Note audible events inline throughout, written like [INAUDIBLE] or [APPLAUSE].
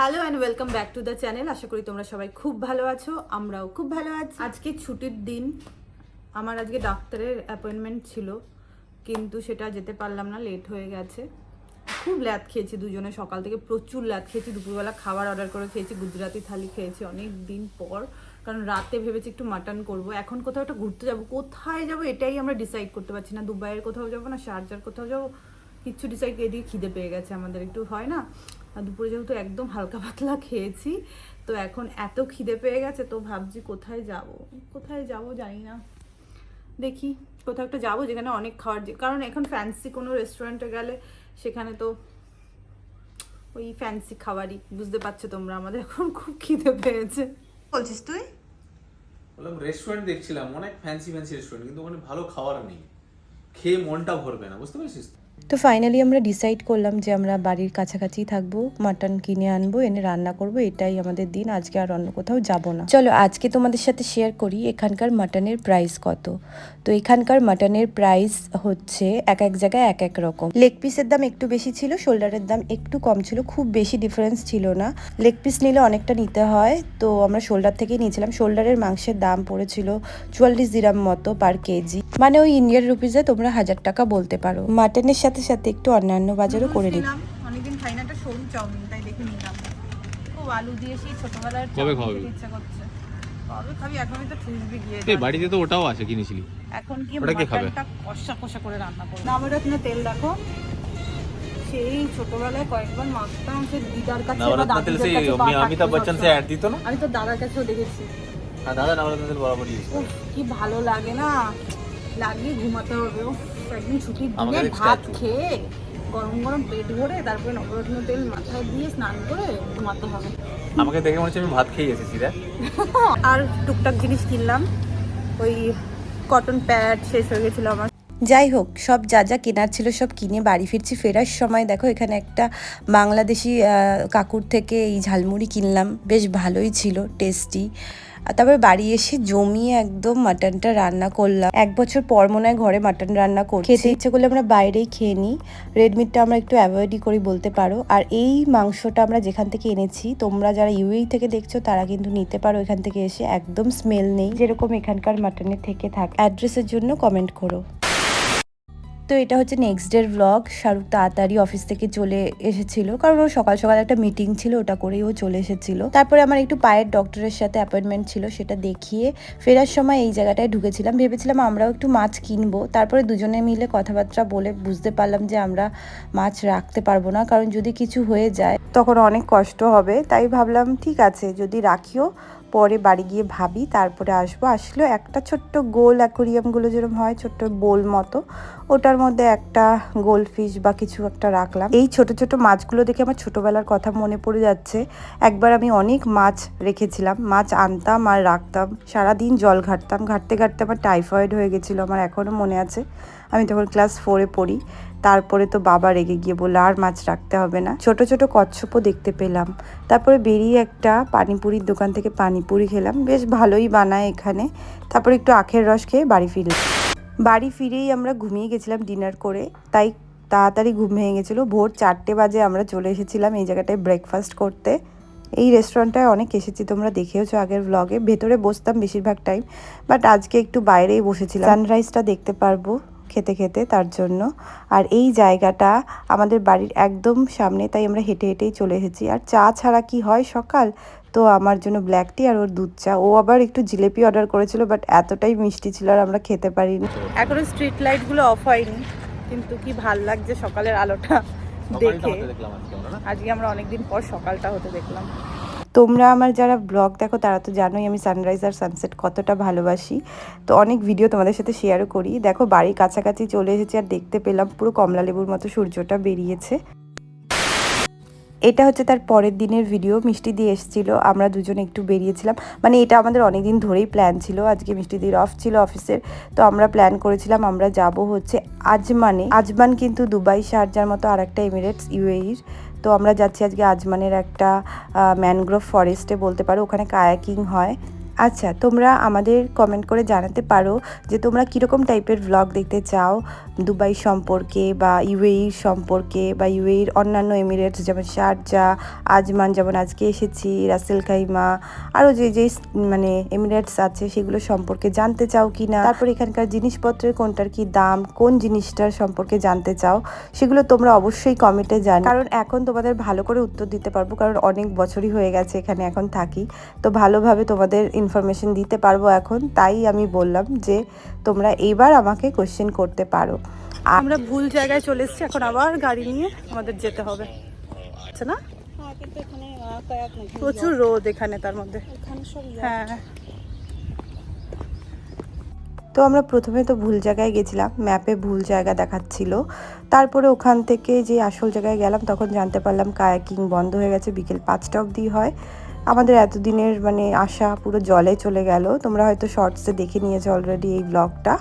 Hello and welcome back to the channel. আশা করি তোমরা সবাই খুব ভালো আছো আমরাও খুব ভালো আছি। আজকে ছুটির দিন। আমার আজকে ডাক্তারের অ্যাপয়েন্টমেন্ট ছিল কিন্তু সেটা যেতে পারলাম না লেট হয়ে গেছে। খুব ল্যাদ খেয়েছি দুজনে সকাল থেকে প্রচুর ল্যাদ খেয়েছি দুপুরবেলা খাবার অর্ডার করে খেয়েছি গুজরাতি থালি খেয়েছি অনেক দিন পর। কারণ রাতে ভেবেছি একটু মাটন করব। এখন কোথাও একটা ঘুরতে যাব কোথায় যাব এটাই আমরা ডিসাইড করতে পারছি না। দুবাইয়ের কোথাও যাব না শারজার কোথাও যাব কিচ্ছু ডিসাইড এদিকে খিদে পেয়ে গেছে আমাদের। একটু হয় না? দুপুরে যেহেতু একদম হালকা পাতলা খেয়েছি তো এখন এত খিদে পেয়ে গেছে তো ভাবছি কোথায় যাব? কোথায় যাব জানি না। দেখি কোথাও একটা যাব যেখানে অনেক খাওয়ার যে- কারণ এখন ফ্যান্সি কোনো রেস্টুরেন্টে গেলে সেখানে তো ওই ফ্যান্সি খাবারই বুঝতে পারছ তোমরা আমাদের এখন খুব খিদে পেয়েছে। বলছিস তুই? বললাম রেস্টুরেন্ট দেখছিলাম অনেক ফ্যান্সি ফ্যান্সি রেস্টুরেন্ট কিন্তু ওখানে ভালো খাবার নেই। খেয়ে মনটা ভরবে না বুঝতে পারছিস? তো? ফাইনালি আমরা ডিসাইড করলাম যে আমরা বাড়ির কাছাকাছি থাকব মাটন কিনে আনব, এনে রান্না করব, এটাই আমাদের দিন। আজকে আর অন্য কোথাও যাব না। চলো, আজকে তোমাদের সাথে শেয়ার করি এখানকার মাটনের প্রাইস কত। তো এখানকার মাটনের প্রাইস হচ্ছে এক এক জায়গায় এক এক রকম। লেগ পিসের দাম একটু বেশি ছিল শোল্ডারের দাম একটু কম ছিল, খুব বেশি ডিফারেন্স ছিল না। লেগ পিস নিলে অনেকটা নিতে হয়, তো আমরা শোল্ডার থেকেই নিয়েছিলাম। শোল্ডারের মাংসের দাম পড়েছিল চুয়াল্লিশ দিরাম মতো পার কেজি। মানে ওই ইন্ডিয়ান রুপিজে তোমরা হাজার টাকা বলতে পারো। মাটনের সাথে সাথে একটু অন্যান্য বাজারও করে নিলাম। অনেকদিন খাই না একটা সরু চাউমিন তাই দেখে নিলাম। খুব আলু দিয়ে সেই ছোটবেলার কবে খাবে ইচ্ছা করছে। কবে খাবি? এখনই তো ঠুসবি গিয়ে এই বাড়িতে তো ওটাও আছে কিনেছিলি। এখন কি ওটা কি খাবে? কষা কষা করে রান্না করব। না আমার তেল দেখো। আমি তো দাদার কাছেও কি ভালো লাগে না। লাগিয়ে ঘুমাতে হবে। ও একদিন ছুটির দিনে ভাত খেয়ে গরম গরম পেট ভরে তারপরে নবরত্ন তেল মাথায় দিয়ে স্নান করে ঘুমাতে হবে। আমাকে দেখে মনে হচ্ছে আমি ভাত খেয়ে এসেছি রে [LAUGHS] আর টুকটাক জিনিস কিনলাম। ওই কটন প্যাড শেষ হয়ে গেছিল আমার। যাই হোক সব যা যা কেনার ছিল সব কিনে বাড়ি ফিরছি। ফেরার সময় দেখো, এখানে একটা বাংলাদেশি কাকুর থেকে এই ঝালমুড়ি কিনলাম। বেশ ভালোই ছিল টেস্টি তারপরে বাড়ি এসে জমিয়ে একদম মাটনটা রান্না করলাম। এক বছর পর মনে হয় ঘরে মাটন রান্না করি খেতে ইচ্ছে করলে আমরা বাইরেই খেয়ে নিই। রেডমিটটা আমরা একটু অ্যাভয়েডই করি বলতে পারো। আর এই মাংসটা আমরা যেখান থেকে এনেছি, তোমরা যারা ইউএই থেকে দেখছ, তারা কিন্তু নিতে পারো এখান থেকে এসে। একদম স্মেল নেই। যেরকম এখানকার মাটনের থেকে থাকে। অ্যাড্রেসের জন্য কমেন্ট করো। তো এটা হচ্ছে নেক্সট ডের ব্লগ শাহরুখ তাড়াতাড়ি অফিস থেকে চলে এসেছিল। কারণ ওর সকাল সকাল একটা মিটিং ছিল, ওটা করেই ও চলে এসেছিল। তারপরে আমার একটু পায়ের ডক্টরের সাথে অ্যাপয়েন্টমেন্ট ছিল, সেটা দেখিয়ে ফেরার সময় এই জায়গাটায় ঢুকেছিলাম। ভেবেছিলাম আমরাও একটু মাছ কিনবো। তারপরে দুজনে মিলে কথাবার্তা বলে বুঝতে পারলাম যে আমরা মাছ রাখতে পারব না। কারণ যদি কিছু হয়ে যায়, তখন অনেক কষ্ট হবে। তাই ভাবলাম, ঠিক আছে, যদি রাখিও পরে বাড়ি গিয়ে ভাবি, তারপরে আসব। আসলেও একটা ছোট্ট গোল অ্যাকোরিয়ামগুলো যেরকম হয়, ছোট্ট বোল মতো, ওটার মধ্যে একটা গোল্ড ফিশ বা কিছু একটা রাখলাম। এই ছোট ছোট মাছগুলো দেখে আমার ছোটবেলার কথা মনে পড়ে যাচ্ছে। একবার আমি অনেক মাছ রেখেছিলাম, মাছ আনতাম আর রাখতাম। সারাদিন জল ঘাটতাম। ঘাটতে ঘাটতে আমার টাইফয়েড হয়ে গেছিল, আমার এখনও মনে আছে। আমি তখন ক্লাস ফোরে পড়ি। তারপরে তো বাবা রেগে গিয়ে বলল, আর মাছ রাখতে হবে না। ছোট ছোট কচ্ছপও দেখতে পেলাম। তারপরে বেরিয়ে একটা পানিপুরির দোকান থেকে পানিপুরি খেলাম। বেশ ভালোই বানায় এখানে। তারপরে একটু আখের রস খেয়ে বাড়ি ফিরলাম বাড়ি ফিরেই আমরা ঘুমিয়ে গেছিলাম ডিনার করে। তাই তাড়াতাড়ি ঘুম ভেঙে গেছিল। ভোর চারটে বাজে আমরা চলে এসেছিলাম এই জায়গাটায় ব্রেকফাস্ট করতে। এই রেস্টুরেন্টটায় অনেক এসেছি, তোমরা দেখেওছো আগের ব্লগে ভেতরে বসতাম বেশিরভাগ টাইম বাট আজকে একটু বাইরেই বসেছিলাম। সানরাইজটা দেখতে পারব। খেতে খেতে তার জন্য। আর এই জায়গাটা আমাদের বাড়ির একদম সামনে তাই আমরা হেঁটে হেঁটেই চলে এসেছি। আর চা ছাড়া কি হয় সকাল? তো আমার জন্য ব্ল্যাক টি আর ওর দুধ চা। ও আবার একটু জিলেপি অর্ডার করেছিল বাট এতটাই মিষ্টি ছিল আর আমরা খেতে পারিনি। এখনও স্ট্রিট লাইটগুলো অফ হয়নি কিন্তু কি ভালো লাগছে সকালের আলোটা দেখে। আজকে আমরা অনেকদিন পর সকালটা হতে দেখলাম। তোমরা আমার যারা ব্লগ দেখো, তারা তো জানোই আমি সানরাইজ আর সানসেট কতটা ভালোবাসি। তো অনেক ভিডিও তোমাদের সাথে শেয়ারও করি। দেখো, বাড়ির কাছাকাছি চলে এসেছি আর দেখতে পেলাম পুরো কমলা লেবুর মতো সূর্যটা বেরিয়েছে। এটা হচ্ছে তার পরের দিনের ভিডিও মিষ্টি দিয়ে এসেছিল, আমরা দুজন একটু বেরিয়েছিলাম। মানে এটা আমাদের অনেক দিন ধরেই প্ল্যান ছিল, আজকে মিষ্টি দিয়ে অফ ছিল অফিসের তো আমরা প্ল্যান করেছিলাম আমরা যাব হচ্ছে আজমানে। আজমান কিন্তু দুবাই, শারজার মতো আর একটা এমিরেটস ইউএইর তো আমরা যাচ্ছি আজকে আজমানের একটা ম্যানগ্রোভ ফরেস্টে বলতে পারো, ওখানে কায়াকিং হয়। আচ্ছা তোমরা আমাদের কমেন্ট করে জানাতে পারো যে তোমরা কীরকম টাইপের ভ্লগ দেখতে চাও? দুবাই সম্পর্কে বা ইউএই সম্পর্কে বা ইউএইর অন্যান্য এমিরেটস যেমন শারজা আজমান যেমন আজকে এসেছি রাসেল খাইমা আরও যে যে মানে এমিরেটস আছে সেগুলো সম্পর্কে জানতে চাও কি না? তারপর এখানকার জিনিসপত্রের কোনটার কি দাম? কোন জিনিসটার সম্পর্কে জানতে চাও? সেগুলো তোমরা অবশ্যই কমেন্টে জানো কারণ এখন তোমাদের ভালো করে উত্তর দিতে পারব, কারণ অনেক বছরই হয়ে গেছে এখানে এখন থাকি। তো ভালোভাবে তোমাদের ইনফরমেশন দিতে পারব এখন তাই আমি বললাম যে তোমরা এইবার আমাকে কোশ্চেন করতে পারো। আমরা ভুল জায়গায় চলে এসেছি এখন আবার গাড়ি নিয়ে আমাদের যেতে হবে। আচ্ছা না? হ্যাঁ কিন্তু এখানে আহ, কয়েক না প্রচুর রোদ এখানে তার মধ্যে। হ্যাঁ। তো আমরা প্রথমে তো ভুল জায়গায় গেছিলাম ম্যাপে ভুল জায়গা দেখাচ্ছিল। তারপরে ওখান থেকে যে আসল জায়গায় গেলাম তখন জানতে পারলাম কায়াকিং বন্ধ হয়ে গেছে বিকেল পাঁচটা অবধি হয়। আমাদের এতদিনের মানে আশা পুরো জলে চলে গেল। তোমরা হয়তো শর্টসে দেখে নিয়েছো অলরেডি এই ব্লগটা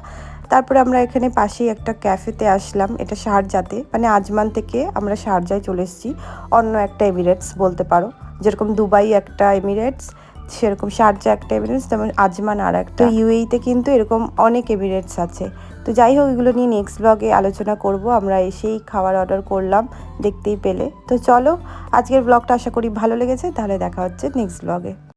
তারপরে আমরা এখানে পাশেই একটা ক্যাফেতে আসলাম, এটা শারজাতে। মানে আজমান থেকে আমরা শারজায় চলে এসেছি, অন্য একটা এমিরেটস বলতে পারো। যেরকম দুবাই একটা এমিরেটস সেরকম শারজা একটা এমিরেটস তেমন আজমান আর একটা। ইউএইতে কিন্তু এরকম অনেক এমিরেটস আছে। তো যাই হোক এগুলো নিয়ে নেক্সট ব্লগে আলোচনা করব। আমরা এসেই খাবার অর্ডার করলাম দেখতেই পেলে। তো চলো আজকের ব্লগটা আশা করি ভালো লেগেছে। তাহলে দেখা হচ্ছে নেক্সট ব্লগে